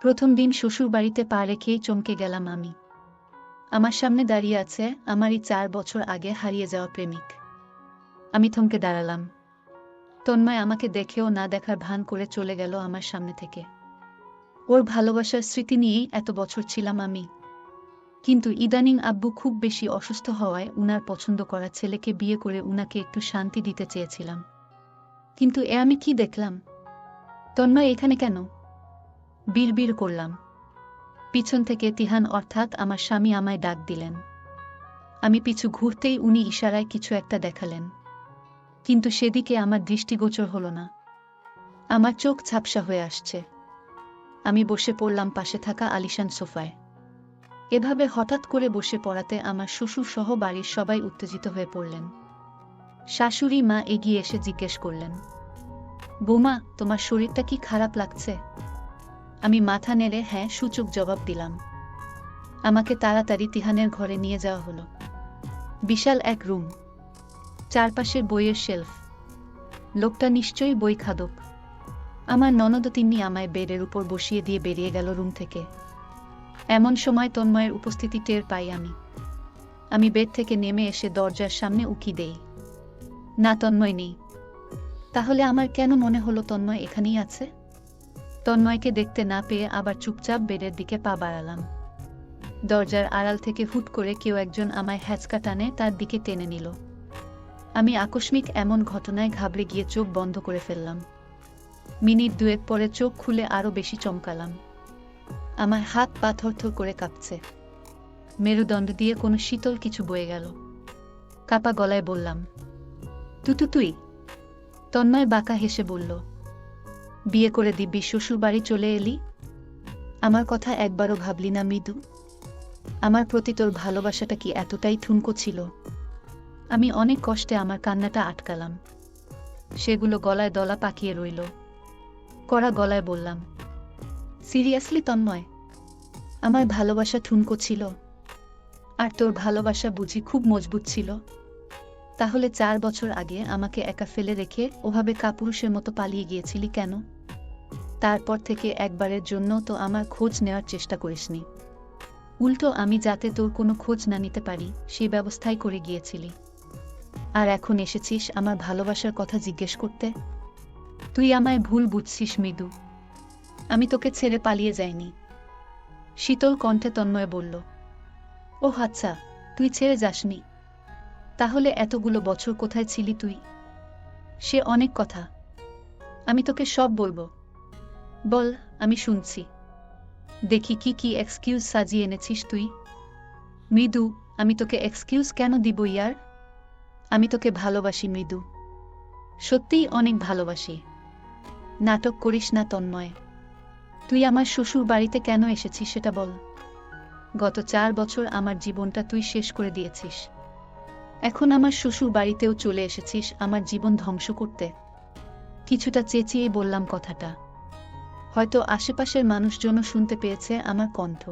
প্রথম দিন শ্বশুর বাড়িতে পা রেখেই চমকে গেলাম আমি। আমার সামনে দাঁড়িয়ে আছে আমারই চার বছর আগে হারিয়ে যাওয়া প্রেমিক। আমি থমকে দাঁড়ালাম। তন্ময় আমাকে দেখেও না দেখার ভান করে চলে গেল আমার সামনে থেকে। ওর ভালোবাসার স্মৃতি নিয়েই এত বছর ছিলাম আমি। কিন্তু ইদানিং আব্বু খুব বেশি অসুস্থ হওয়ায় উনার পছন্দ করা ছেলেকে বিয়ে করে উনাকে একটু শান্তি দিতে চেয়েছিলাম। কিন্তু এ আমি কি দেখলাম? তন্ময় এখানে কেন? বিড়বিড় করলাম। পিছন থেকে তিহান অর্থাৎ আমার স্বামী আমায় ডাক দিলেন। আমি পিছু ঘুরতেই উনি ইশারায় কিছু একটা দেখালেন। কিন্তু সেদিকে আমার দৃষ্টিগোচর হলো না। আমার চোখ ঝাপসা হয়ে আসছে। আমি বসে পড়লাম পাশে থাকা আলিশান সোফায়। এভাবে হঠাৎ করে বসে পড়াতে আমার শ্বশুর সহ বাড়ির সবাই উত্তেজিত হয়ে পড়লেন। শাশুড়ি মা এগিয়ে এসে জিজ্ঞেস করলেন, বৌমা, তোমার শরীরটা কি খারাপ লাগছে? আমি মাথা নেড়ে হ্যাঁ সূচক জবাব দিলাম। আমাকে তাড়াতাড়ি তিহানের ঘরে নিয়ে যাওয়া হলো। বিশাল এক রুম। চারপাশের বইয়ের শেলফ। লোকটা নিশ্চয়ই বই খাদক। আমার ননদ তিনি আমায় বেডের উপর বসিয়ে দিয়ে বেরিয়ে গেল রুম থেকে। এমন সময় তন্ময়ের উপস্থিতি টের পাই আমি। আমি বেড থেকে নেমে এসে দরজার সামনে উকি দেই। না, তন্ময় নেই। তাহলে আমার কেন মনে হলো তন্ময় এখানেই আছে? তন্ময়কে দেখতে না পেয়ে আবার চুপচাপ বেডের দিকে পা বাড়ালাম। দরজার আড়াল থেকে হুট করে কেউ একজন আমায় হ্যাচকা টানে, তার দিকে টেনে নিল। আমি আকস্মিক এমন ঘটনায় ঘাবড়ে গিয়ে চোখ বন্ধ করে ফেললাম। মিনিট দুয়েক পরে চোখ খুলে আরও বেশি চমকালাম। আমার হাত পা থরথর করে কাঁপছে। মেরুদণ্ড দিয়ে কোনো শীতল কিছু বয়ে গেল। কাপা গলায় বললাম, তুতু তুই? তন্ময় বাঁকা হেসে বলল বিয়ে করে দিব্যি শ্বশুর বাড়ি চলে এলি? আমার কথা একবারও ভাবলি না, মৃদু। আমার প্রতি তোর ভালোবাসাটা কি এতটাই ঠুনকো ছিল? আমি অনেক কষ্টে আমার কান্নাটা আটকালাম। সেগুলো গলায় দলা পাকিয়ে রইল। কড়া গলায় বললাম, সিরিয়াসলি তন্ময়, আমার ভালোবাসা ঠুনকো ছিল। আর তোর ভালোবাসা বুঝি খুব মজবুত ছিল। তাহলে চার বছর আগে আমাকে একা ফেলে রেখে ওভাবে কাপুরুষের মতো পালিয়ে গিয়েছিলি কেন? তারপর থেকে একবারের জন্য তো আমার খোঁজ নেওয়ার চেষ্টা করিসনি। উল্টো আমি যাতে তোর কোনো খোঁজ না নিতে পারি সেই ব্যবস্থাই করে গিয়েছিলি। আর এখন এসেছিস আমার ভালোবাসার কথা জিজ্ঞেস করতে? তুই আমায় ভুল বুঝছিস, মৃদু। আমি তোকে ছেড়ে পালিয়ে যাইনি। শীতল কণ্ঠে তন্ময় বলল, ও আচ্ছা তুই ছেড়ে যাসনি। তাহলে এতগুলো বছর কোথায় ছিলি তুই? সে অনেক কথা। আমি তোকে সব বলব। বল, আমি শুনছি। দেখি কি কি এক্সকিউজ সাজিয়ে এনেছিস তুই। মৃদু, আমি তোকে এক্সকিউজ কেন দিব ইয়ার? আমি তোকে ভালোবাসি মৃদু। সত্যিই অনেক ভালোবাসি। নাটক করিস না তন্ময়। তুই আমার শ্বশুর বাড়িতে কেন এসেছিস সেটা বল। গত চার বছর আমার জীবনটা তুই শেষ করে দিয়েছিস। এখন আমার শ্বশুর বাড়িতেও চলে এসেছিস আমার জীবন ধ্বংস করতে। কিছুটা চেঁচিয়ে বললাম কথাটা। হয়তো আশেপাশের মানুষজনও শুনতে পেয়েছে আমার কণ্ঠ।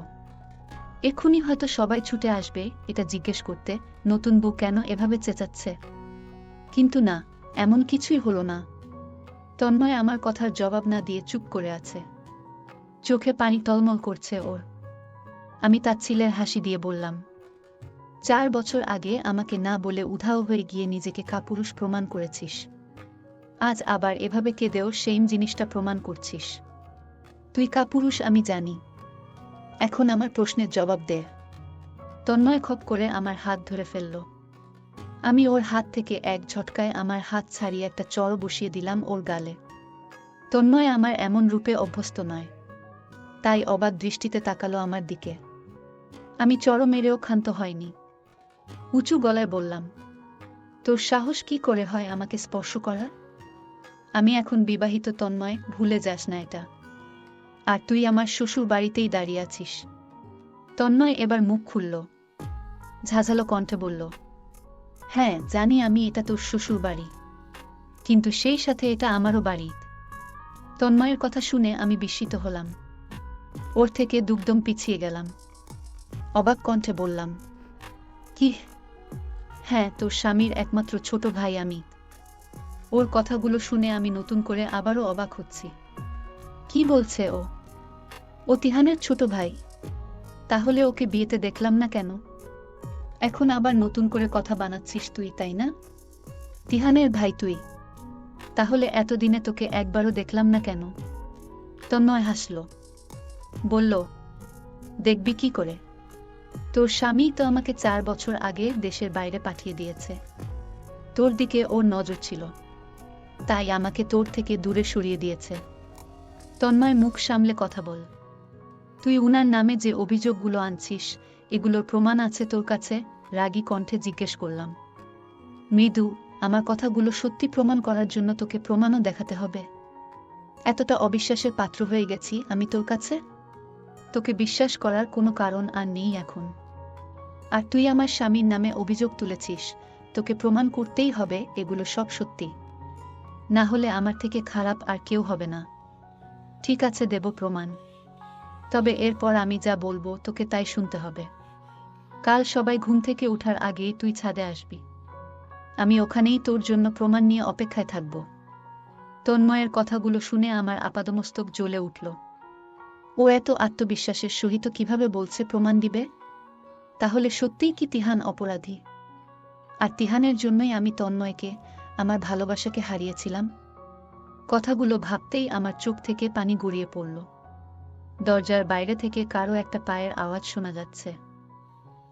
এক্ষুনি হয়তো সবাই ছুটে আসবে, এটা জিজ্ঞেস করতে, নতুন বউ কেন এভাবে চেঁচাচ্ছে? কিন্তু না, এমন কিছুই হলো না। তন্ময় আমার কথার জবাব না দিয়ে চুপ করে আছে। চোখে পানি টলমল করছে ওর। আমি তার ছিলের হাসি দিয়ে বললাম, চার বছর আগে আমাকে না বলে উধাও হয়ে গিয়ে নিজেকে কাপুরুষ প্রমাণ করেছিস। আজ আবার এভাবে কেঁদেও সেইম জিনিসটা প্রমাণ করছিস। তুই কাপুরুষ, আমি জানি। এখন আমার প্রশ্নের জবাব দে। তন্ময় খপ করে আমার হাত ধরে ফেলল। আমি ওর হাত থেকে এক ঝটকায় আমার হাত ছাড়িয়ে একটা চড় বসিয়ে দিলাম ওর গালে। তন্ময় আমার এমন রূপে অভ্যস্ত নয়। তাই অবাক দৃষ্টিতে তাকালো আমার দিকে। আমি চড় মেরেও ক্ষান্ত হয়নি। উঁচু গলায় বললাম, তোর সাহস কি করে হয় আমাকে স্পর্শ করার? আমি এখন বিবাহিত তন্ময়, ভুলে যাস না এটা। আর তুই আমার শ্বশুর বাড়িতেই দাঁড়িয়ে আছিস। তন্ময় এবার মুখ খুলল। ঝাঝালো কণ্ঠে বলল হ্যাঁ জানি আমি এটা তোর শ্বশুর বাড়ি কিন্তু সেই সাথে এটা আমারও বাড়ি। তন্ময়ের কথা শুনে আমি বিস্মিত হলাম। ওর থেকে দুগদম পিছিয়ে গেলাম। অবাক কণ্ঠে বললাম, কি? হ্যাঁ তোর স্বামীর একমাত্র ছোট ভাই আমি। ওর কথাগুলো শুনে আমি নতুন করে আবারও অবাক হচ্ছি। কি বলছে ও? ও তিহানের ছোট ভাই। তাহলে ওকে বিয়েতে দেখলাম না কেন? এখন আবার নতুন করে কথা বানাচ্ছিস তুই, তাই না? তিহানের ভাই তুই। তাহলে এতদিনে তোকে একবারও দেখলাম না কেন? তন্ময় হাসল। বলল, দেখবি কি করে? তোর স্বামী তো আমাকে চার বছর আগে দেশের বাইরে পাঠিয়ে দিয়েছে। তোর দিকে ওর নজর ছিল। তাই আমাকে তোর থেকে দূরে সরিয়ে দিয়েছে। তন্ময় মুখ সামলে কথা বল। তুই উনার নামে যে অভিযোগগুলো আনছিস, এগুলোর প্রমাণ আছে তোর কাছে? রাগী কণ্ঠে জিজ্ঞেস করলাম। মৃদু, আমার কথাগুলো সত্যি প্রমাণ করার জন্য তোকে প্রমাণও দেখাতে হবে। এতটা অবিশ্বাসের পাত্র হয়ে গেছি আমি তোর কাছে? তোকে বিশ্বাস করার কোনো কারণ আর নেই এখন। আর তুই আমার স্বামীর নামে অভিযোগ তুলেছিস, তোকে প্রমাণ করতেই হবে এগুলো সব সত্যি। না হলে আমার থেকে খারাপ আর কেউ হবে না। ঠিক আছে, দেব প্রমাণ। তবে এরপর আমি যা বলব তোকে তাই শুনতে হবে। কাল সবাই ঘুম থেকে ওঠার আগেই তুই ছাদে আসবি। আমি ওখানেই তোর জন্য প্রমাণ নিয়ে অপেক্ষায় থাকব। তন্ময়ের কথাগুলো শুনে আমার আপাদমস্তক জ্বলে উঠল। ও এত আত্মবিশ্বাসের সহিত কীভাবে বলছে প্রমাণ দিবে? তাহলে সত্যিই কি তিহান অপরাধী? আর তিহানের জন্যই আমি তন্ময়কে, আমার ভালোবাসাকে হারিয়েছিলাম? কথাগুলো ভাবতেই আমার চোখ থেকে পানি গড়িয়ে পড়ল। দরজার বাইরে থেকে কারও একটা পায়ের আওয়াজ শোনা যাচ্ছে।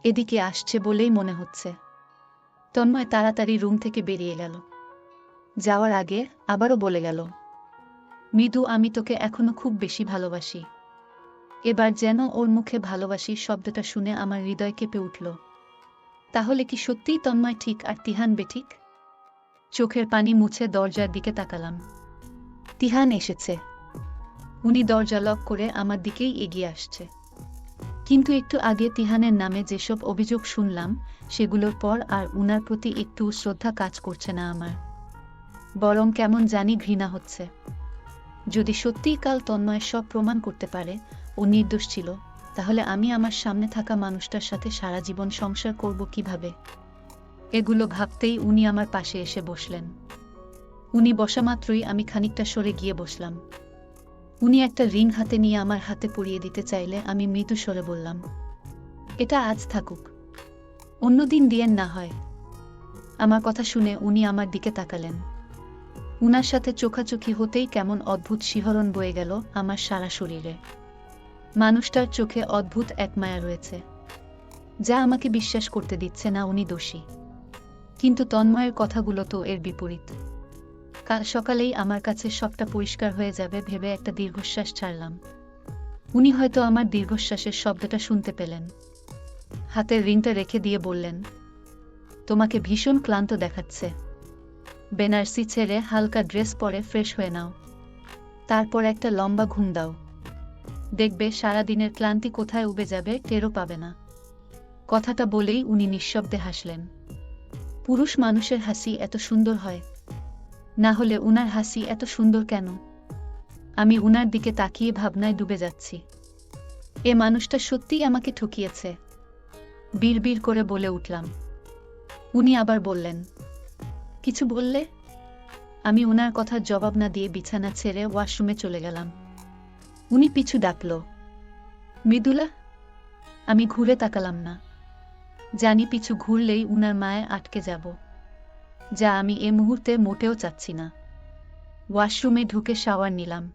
এদিকে আসছে বলেই মনে হচ্ছে। তন্ময় তাড়াতাড়ি রুম থেকে বেরিয়ে গেল। যাওয়ার আগে আবারও বলে গেল, মৃদু, আমি তোকে এখনও খুব বেশি ভালোবাসি। এবার যেন ওর মুখে ভালোবাসি শব্দটা শুনে আমার হৃদয় কেঁপে উঠল। তাহলে কি সত্যিই তন্ময় ঠিক আর তিহান বেঠিক চোখের পানি মুছে দরজার দিকে তাকালাম। তিহান এসেছে। উনি দরজা লক করে আমার দিকেই এগিয়ে আসছে। কিন্তু একটু আগে তিহানের নামে যেসব অভিযোগ শুনলাম, সেগুলোর পর আর উনার প্রতি একটু শ্রদ্ধা কাজ করছে না আমার। বরং কেমন জানি ঘৃণা হচ্ছে। যদি সত্যিই কাল তন্ময় সব প্রমাণ করতে পারে, ও নির্দোষ ছিল, তাহলে আমি আমার সামনে থাকা মানুষটার সাথে সারা জীবন সংসার করব কীভাবে? এগুলো ভাবতেই উনি আমার পাশে এসে বসলেন। উনি বসা মাত্রই আমি খানিকটা সরে গিয়ে বসলাম। উনি একটা রিং হাতে নিয়ে আমার হাতে পরিয়ে দিতে চাইলে আমি মৃদু স্বরে বললাম, এটা আজ থাকুক। অন্যদিন দিয়েন না হয়। আমার কথা শুনে উনি আমার দিকে তাকালেন। উনার সাথে চোখাচোখি হতেই কেমন অদ্ভুত শিহরণ বয়ে গেল আমার সারা শরীরে। মানুষটার চোখে অদ্ভুত এক মায়া রয়েছে, যা আমাকে বিশ্বাস করতে দিচ্ছে না উনি দোষী। কিন্তু তন্ময়ের কথাগুলো তো এর বিপরীত। কাল সকালেই আমার কাছে সবটা পরিষ্কার হয়ে যাবে ভেবে একটা দীর্ঘশ্বাস ছাড়লাম। উনি হয়তো আমার দীর্ঘশ্বাসের শব্দটা শুনতে পেলেন। হাতের রিংটা রেখে দিয়ে বললেন, তোমাকে ভীষণ ক্লান্ত দেখাচ্ছে। বেনারসি ছেড়ে হালকা ড্রেস পরে ফ্রেশ হয়ে নাও। তারপর একটা লম্বা ঘুম দাও। দেখবে সারা দিনের ক্লান্তি কোথায় উবে যাবে টেরও পাবে না। কথাটা বলেই উনি নিঃশব্দে হাসলেন। পুরুষ মানুষের হাসি এত সুন্দর হয় না হলে উনার হাসি এত সুন্দর কেন? আমি উনার দিকে তাকিয়ে ভাবনায় ডুবে যাচ্ছি। এ মানুষটা সত্যিই আমাকে ঠকিয়েছে। বিড়বিড় করে বলে উঠলাম। উনি আবার বললেন, কিছু বললে? আমি উনার কথার জবাব না দিয়ে বিছানা ছেড়ে ওয়াশরুমে চলে গেলাম। উনি পিছু ডাকল, মৃদুলা, আমি ঘুরে তাকালাম না। জানি পিছু ঘুরলেই উনার মায়ে আটকে যাব। যা আমি এ মুহূর্তে মোটেও চাচ্ছি না। ওয়াশরুমে ঢুকে শাওয়ার নিলাম।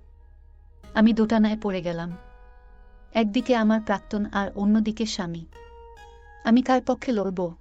আমি দোটানায় পড়ে গেলাম। একদিকে আমার প্রাক্তন আর অন্যদিকে স্বামী। আমি কার পক্ষে লড়ব?